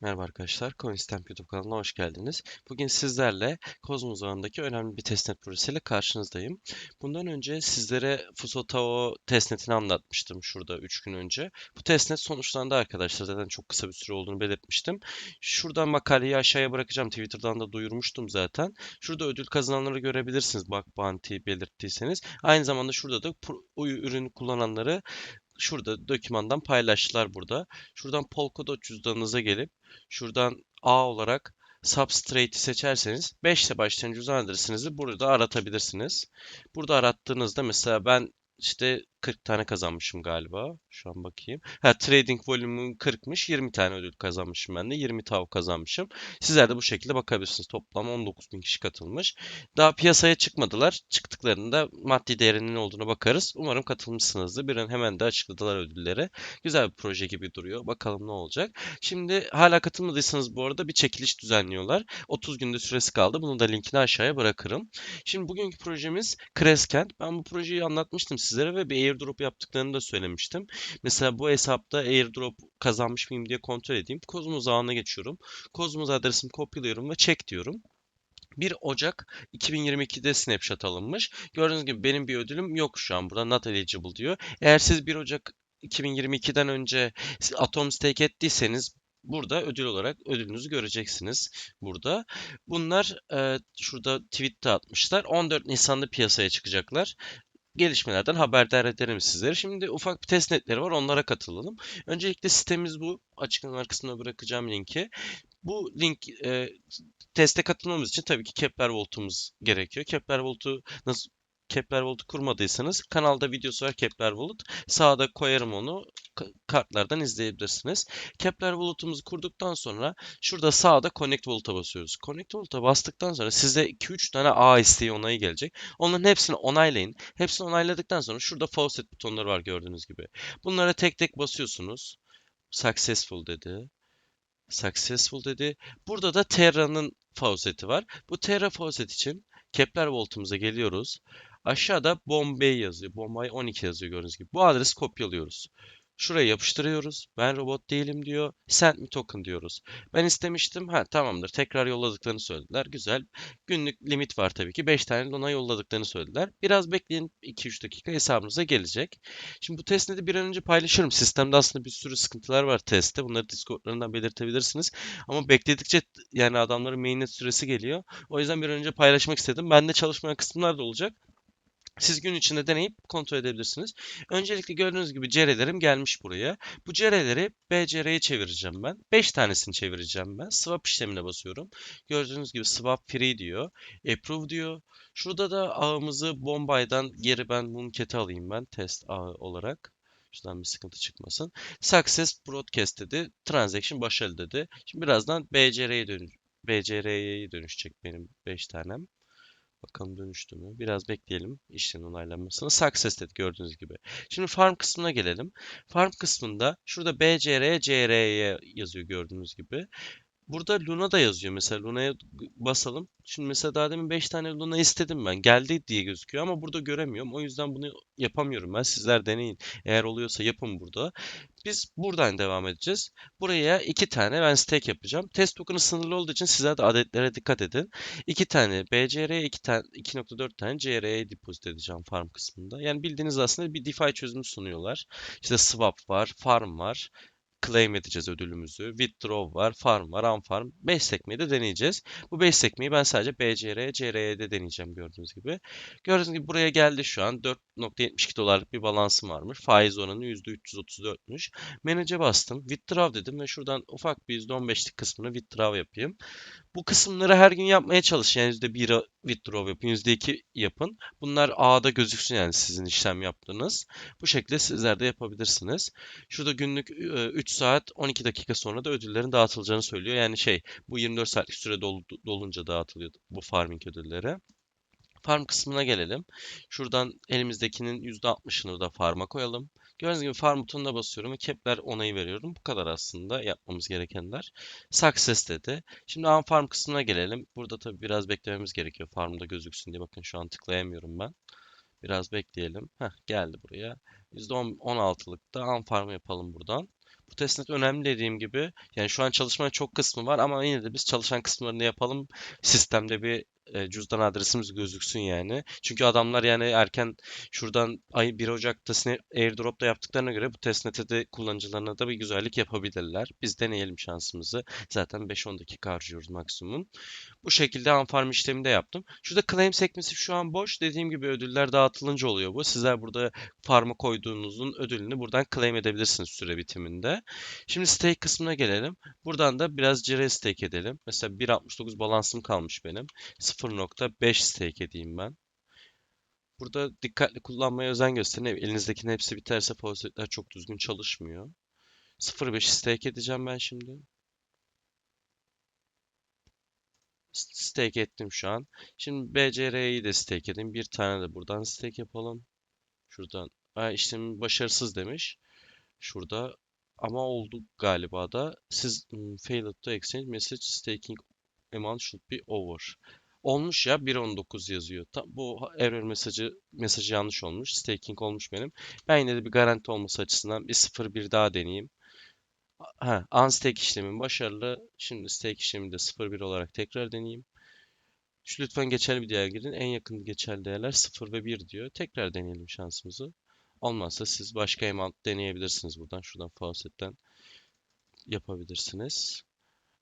Merhaba arkadaşlar, CoinStamp YouTube kanalına hoş geldiniz. Bugün sizlerle Cosmos ağındaki önemli bir testnet projesiyle karşınızdayım. Bundan önce sizlere Fusotao testnetini anlatmıştım şurada 3 gün önce. Bu testnet sonuçlandı arkadaşlar. Zaten çok kısa bir süre olduğunu belirtmiştim. Şuradan makaleyi aşağıya bırakacağım. Twitter'dan da duyurmuştum zaten. Şurada ödül kazananları görebilirsiniz. Bug Bounty belirttiyseniz. Aynı zamanda şurada da o ürünü kullananları şurada dokümandan paylaştılar burada. Şuradan Polkadot cüzdanınıza gelip şuradan A olarak Substrate'i seçerseniz 5 ile başlayan cüzdan adresinizi burada aratabilirsiniz. Burada arattığınızda mesela ben işte 40 tane kazanmışım galiba. Şu an bakayım. Ha trading volume'um 40'mış. 20 tane ödül kazanmışım ben de. 20 tav kazanmışım. Sizler de bu şekilde bakabilirsiniz. Toplam 19 bin kişi katılmış. Daha piyasaya çıkmadılar. Çıktıklarında maddi değerinin ne olduğuna bakarız. Umarım katılmışsınızdır. Bir an hemen de açıkladılar ödülleri. Güzel bir proje gibi duruyor. Bakalım ne olacak. Şimdi hala katılmadıysanız bu arada bir çekiliş düzenliyorlar. 30 günde süresi kaldı. Bunu da linkini aşağıya bırakırım. Şimdi bugünkü projemiz Crescent. Ben bu projeyi anlatmıştım sizlere ve bir airdrop yaptıklarını da söylemiştim. Mesela bu hesapta airdrop kazanmış mıyım diye kontrol edeyim. Cosmos ağına geçiyorum. Cosmos adresimi kopyalıyorum ve check diyorum. 1 Ocak 2022'de snapshot alınmış. Gördüğünüz gibi benim bir ödülüm yok şu an burada not eligible diyor. Eğer siz 1 Ocak 2022'den önce Atom stake ettiyseniz burada ödül olarak ödülünüzü göreceksiniz burada. Bunlar e, şurada tweet atmışlar. 14 Nisan'da piyasaya çıkacaklar gelişmelerden haberdar ederim sizleri. Şimdi ufak bir test netleri var onlara katılalım. Öncelikle sitemiz bu. Açıklama kısmına bırakacağım linki. Bu link e, teste katılmamız için tabii ki Kepler Volt'umuz gerekiyor. Kepler Volt'u nasıl Kepler Volt'u kurmadıysanız kanalda videosu var Kepler Volt. Sağda koyarım onu. Kartlardan izleyebilirsiniz. Kepler Volt'umuzu kurduktan sonra şurada sağda Connect Volt'a basıyoruz. Connect Volt'a bastıktan sonra size 2-3 tane A isteği onayı gelecek. Onların hepsini onaylayın. Hepsini onayladıktan sonra şurada faucet butonları var gördüğünüz gibi. Bunlara tek tek basıyorsunuz. Successful dedi. Successful dedi. Burada da Terra'nın fauceti var. Bu Terra faucet için Kepler Volt'umuza geliyoruz. Aşağıda Bombay yazıyor. Bombay 12 yazıyor gördüğünüz gibi. Bu adresi kopyalıyoruz. Şuraya yapıştırıyoruz. Ben robot değilim diyor. Send me token diyoruz. Ben istemiştim. Ha tamamdır. Tekrar yolladıklarını söylediler. Güzel. Günlük limit var tabii ki. 5 tane Luna yolladıklarını söylediler. Biraz bekleyin. 2-3 dakika hesabınıza gelecek. Şimdi bu testi de bir an önce paylaşırım. Sistemde aslında bir sürü sıkıntılar var testte. Bunları Discord'larından belirtebilirsiniz. Ama bekledikçe yani adamların mainnet süresi geliyor. O yüzden bir an önce paylaşmak istedim. Bende çalışmayan kısımlar da olacak. Siz gün içinde deneyip kontrol edebilirsiniz. Öncelikle gördüğünüz gibi cerelerim gelmiş buraya. Bu cereleri BCR'ye çevireceğim ben. 5 tanesini çevireceğim ben. Swap işlemine basıyorum. Gördüğünüz gibi swap free diyor. Approve diyor. Şurada da ağımızı Bombay'dan geri ben Mooncat'e alayım ben test ağı olarak. Şuradan bir sıkıntı çıkmasın. Success broadcast dedi. Transaction başarılı dedi. Şimdi birazdan BCR'ye dönüş BCR'ye dönüşecek benim 5 tanem. Bakalım dönüştü mü? Biraz bekleyelim işlemin onaylanmasını. Success dedi gördüğünüz gibi. Şimdi farm kısmına gelelim. Farm kısmında şurada BCR, CR'ye yazıyor gördüğünüz gibi. Burada Luna da yazıyor. Mesela Luna'ya basalım. Şimdi mesela daha demin 5 tane Luna istedim ben. Geldi diye gözüküyor ama burada göremiyorum. O yüzden bunu yapamıyorum ben. Sizler deneyin. Eğer oluyorsa yapın burada. Biz buradan devam edeceğiz. Buraya 2 tane ben stake yapacağım. Test token'ı sınırlı olduğu için sizler de adetlere dikkat edin. 2 tane BCR'ye 2 tane 2.4 tane CR'ye depozit edeceğim farm kısmında. Yani bildiğiniz aslında bir DeFi çözümü sunuyorlar. İşte swap var, farm var claim edeceğiz ödülümüzü. Withdraw var, farm var, unfarm. 5 sekmeyi de deneyeceğiz. Bu 5 sekmeyi ben sadece BCR, CR'de deneyeceğim gördüğünüz gibi. Gördüğünüz gibi buraya geldi şu an. 4.72 dolarlık bir balansım varmış. Faiz oranı %334'müş. Manage'e bastım. Withdraw dedim ve şuradan ufak bir %15'lik kısmını withdraw yapayım. Bu kısımları her gün yapmaya çalışın. Yani %1 withdraw yapın, %2 yapın. Bunlar A'da gözüksün yani sizin işlem yaptığınız. Bu şekilde sizler de yapabilirsiniz. Şurada günlük 3 saat 12 dakika sonra da ödüllerin dağıtılacağını söylüyor. Yani şey bu 24 saatlik süre dol dolunca dağıtılıyor bu farming ödülleri. Farm kısmına gelelim. Şuradan elimizdekinin %60'ını da farm'a koyalım. Gördüğünüz gibi farm butonuna basıyorum ve kepler onayı veriyorum. Bu kadar aslında yapmamız gerekenler. Success dedi. Şimdi farm kısmına gelelim. Burada tabii biraz beklememiz gerekiyor farmda gözüksün diye. Bakın şu an tıklayamıyorum ben. Biraz bekleyelim. Heh, geldi buraya. %16'lıkta farm yapalım buradan. Bu testnet önemli dediğim gibi. Yani şu an çalışmanın çok kısmı var ama yine de biz çalışan kısımlarını yapalım. Sistemde bir e, cüzdan adresimiz gözüksün yani. Çünkü adamlar yani erken şuradan ay 1 Ocak'ta airdrop'ta yaptıklarına göre bu testnet'e de kullanıcılarına da bir güzellik yapabilirler. Biz deneyelim şansımızı. Zaten 5-10 dakika harcıyoruz maksimum. Bu şekilde unfarm işlemi de yaptım. Şurada claim sekmesi şu an boş. Dediğim gibi ödüller dağıtılınca oluyor bu. Sizler burada farm'a koyduğunuzun ödülünü buradan claim edebilirsiniz süre bitiminde. Şimdi stake kısmına gelelim. Buradan da biraz cire stake edelim. Mesela 1.69 balansım kalmış benim. 0.5 stake edeyim ben. Burada dikkatli kullanmaya özen gösterin. Elinizdekinin hepsi biterse faucetler çok düzgün çalışmıyor. 0.5 stake edeceğim ben şimdi. Stake ettim şu an. Şimdi BCR'yi de stake edeyim. Bir tane de buradan stake yapalım. Şuradan. Aa, işlem başarısız demiş. Şurada ama oldu galiba da. Siz failed to exchange message staking amount should be over. Olmuş ya 1.19 yazıyor. Ta, bu error mesajı mesajı yanlış olmuş. Staking olmuş benim. Ben yine de bir garanti olması açısından bir 0.1 daha deneyeyim. Ha, unstake işlemim başarılı. Şimdi stake işlemini de 0.1 olarak tekrar deneyeyim. Şu lütfen geçerli bir değer girin. En yakın geçerli değerler 0 ve 1 diyor. Tekrar deneyelim şansımızı. Olmazsa siz başka amount deneyebilirsiniz buradan. Şuradan faucet'ten yapabilirsiniz.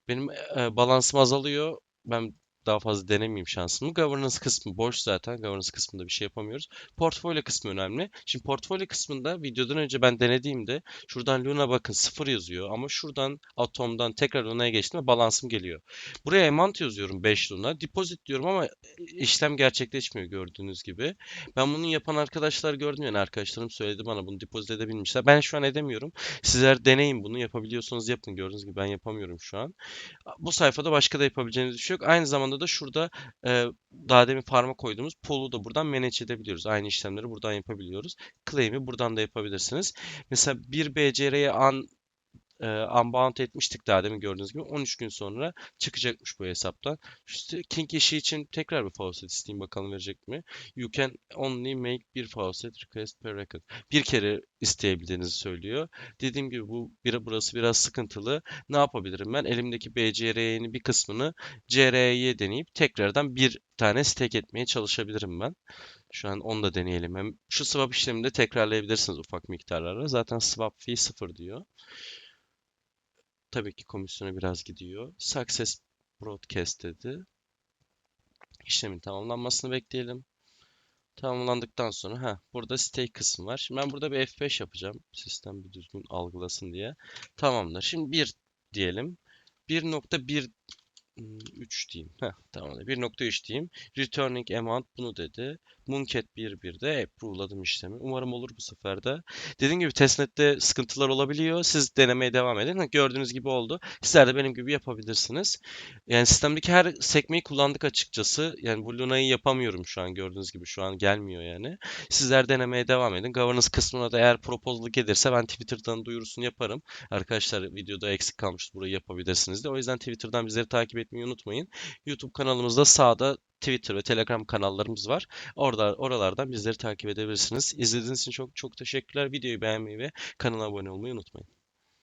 Benim e, balansım azalıyor. Ben daha fazla denemeyeyim şansımı. Governance kısmı boş zaten. Governance kısmında bir şey yapamıyoruz. Portfolyo kısmı önemli. Şimdi portfolyo kısmında videodan önce ben denediğimde şuradan Luna bakın 0 yazıyor ama şuradan Atom'dan tekrar Luna'ya geçtiğimde balansım geliyor. Buraya amount yazıyorum 5 Luna. Deposit diyorum ama işlem gerçekleşmiyor gördüğünüz gibi. Ben bunu yapan arkadaşlar gördüm yani arkadaşlarım söyledi bana bunu depozit edebilmişler. Ben şu an edemiyorum. Sizler deneyin bunu yapabiliyorsanız yapın. Gördüğünüz gibi ben yapamıyorum şu an. Bu sayfada başka da yapabileceğiniz bir şey yok. Aynı zamanda da şurada e, daha demin farma koyduğumuz pool'u da buradan manage edebiliyoruz. Aynı işlemleri buradan yapabiliyoruz. Claim'i buradan da yapabilirsiniz. Mesela bir BCR'ye an e, unbound etmiştik daha demin gördüğünüz gibi. 13 gün sonra çıkacakmış bu hesaptan. İşte King işi için tekrar bir faucet isteyeyim bakalım verecek mi? You can only make bir faucet request per record. Bir kere isteyebildiğinizi söylüyor. Dediğim gibi bu bir, burası biraz sıkıntılı. Ne yapabilirim ben? Elimdeki BCR'nin bir kısmını CR'ye deneyip tekrardan bir tane stake etmeye çalışabilirim ben. Şu an onu da deneyelim. Hem şu swap işlemini de tekrarlayabilirsiniz ufak miktarlara. Zaten swap fee 0 diyor. Tabii ki komisyona biraz gidiyor. Success broadcast dedi. İşlemin tamamlanmasını bekleyelim. Tamamlandıktan sonra ha burada stake kısmı var. Şimdi ben burada bir F5 yapacağım. Sistem bir düzgün algılasın diye. Tamamdır. Şimdi 1 diyelim. 1.1 3 diyeyim. Heh, tamam. 1.3 diyeyim. Returning amount bunu dedi. Mooncat 1.1'de approve'ladım işlemi. Umarım olur bu sefer de. Dediğim gibi testnet'te sıkıntılar olabiliyor. Siz denemeye devam edin. Gördüğünüz gibi oldu. Sizler de benim gibi yapabilirsiniz. Yani sistemdeki her sekmeyi kullandık açıkçası. Yani bu Luna'yı yapamıyorum şu an. Gördüğünüz gibi şu an gelmiyor yani. Sizler denemeye devam edin. Governance kısmına da eğer proposal gelirse ben Twitter'dan duyurusunu yaparım. Arkadaşlar videoda eksik kalmıştı. Burayı yapabilirsiniz de. O yüzden Twitter'dan bizleri takip etmeyi unutmayın. YouTube kanalımızda sağda Twitter ve Telegram kanallarımız var. Orada oralardan bizleri takip edebilirsiniz. İzlediğiniz için çok çok teşekkürler. Videoyu beğenmeyi ve kanala abone olmayı unutmayın.